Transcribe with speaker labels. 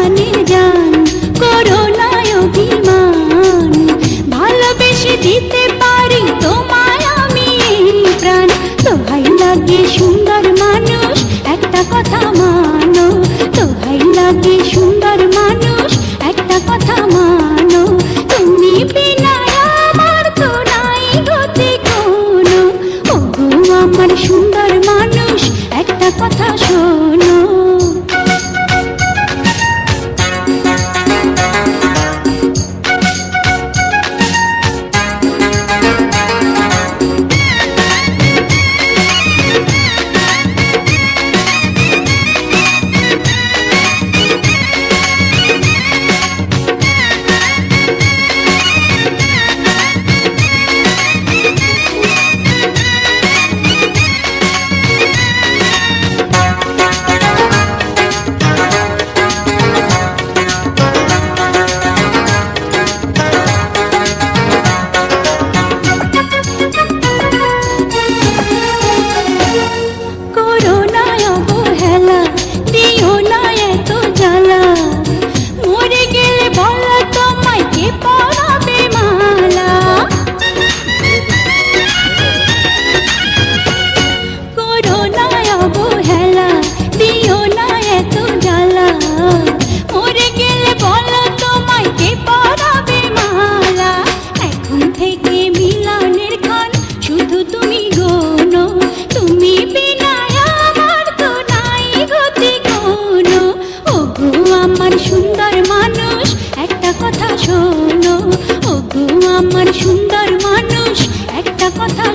Speaker 1: প্রাণে যান করো না অভিমান। ভালোবেসে দিতে পারি তোমায় আমি প্রাণ। তোহাই লাগে সুন্দর মানুষ, একটা কথা মানো। তোহাই লাগে সুন্দর মানুষ, একটা কথা মানো। তুমি বিনা আমার তো নাই গতি কোনো। ও আমার সুন্দর মানুষ, একটা কথা শোনো। আমার সুন্দর মানুষ একটা কথা শোনো। ও আমার সুন্দর মানুষ একটা কথা